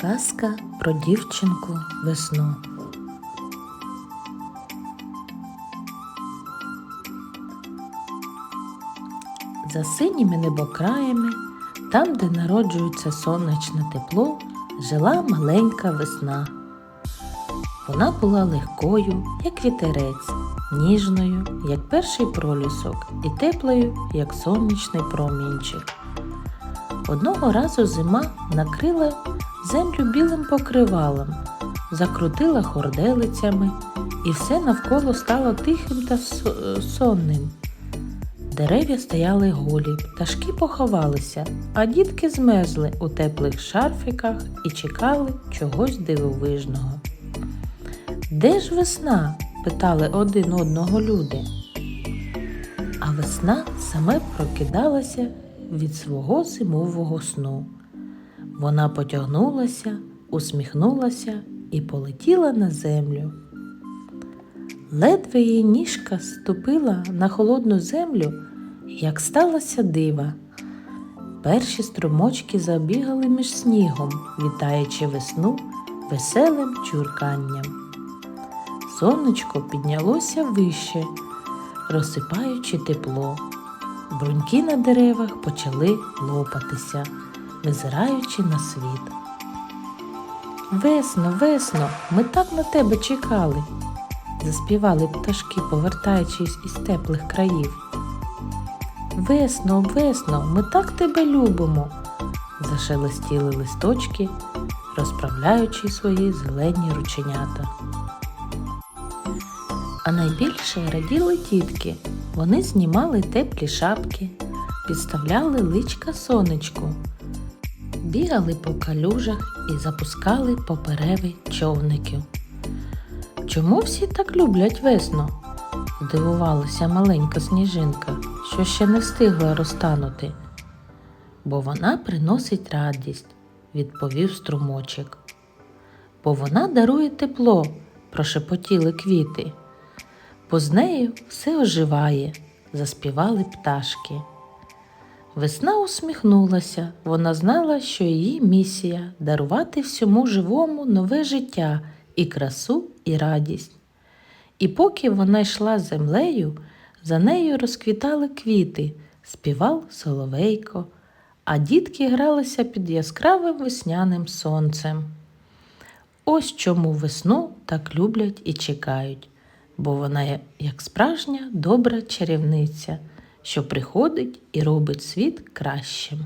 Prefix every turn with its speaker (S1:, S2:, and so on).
S1: Казка про дівчинку весну. За синіми небокраями, там, де народжується сонячне тепло, жила маленька весна. Вона була легкою, як вітерець, ніжною, як перший пролісок, і теплою, як сонячний промінчик. Одного разу зима накрила землю білим покривалом, закрутила хорделицями, і все навколо стало тихим та сонним. Дерев'я стояли голі, пташки поховалися, а дітки змерзли у теплих шарфіках і чекали чогось дивовижного. Де ж весна? питали один одного люди. А весна саме прокидалася від свого зимового сну. Вона потягнулася, усміхнулася і полетіла на землю. Ледве її ніжка ступила на холодну землю, як сталося дива. Перші струмочки забігали між снігом, вітаючи весну веселим чурканням. Сонечко піднялося вище, розсипаючи тепло. Бруньки на деревах почали лопатися, визираючи на світ. Весно, весно, ми так на тебе чекали, заспівали пташки, повертаючись із теплих країв. Весно, весно, ми так тебе любимо, зашелестіли листочки, розправляючи свої зелені рученята. А найбільше раділи тітки. Вони знімали теплі шапки, підставляли личка сонечку, бігали по калюжах і запускали попереви човників. Чому всі так люблять весну? здивувалася маленька сніжинка, що ще не встигла розтанути. Бо вона приносить радість, відповів струмочок. Бо вона дарує тепло, прошепотіли квіти бо з нею все оживає, заспівали пташки. Весна усміхнулася, вона знала, що її місія дарувати всьому живому нове життя і красу, і радість. І поки вона йшла землею, за нею розквітали квіти, співав соловейко, а дітки гралися під яскравим весняним сонцем. Ось чому весну так люблять і чекають бо вона як справжня добра чарівниця, що приходить і робить світ кращим.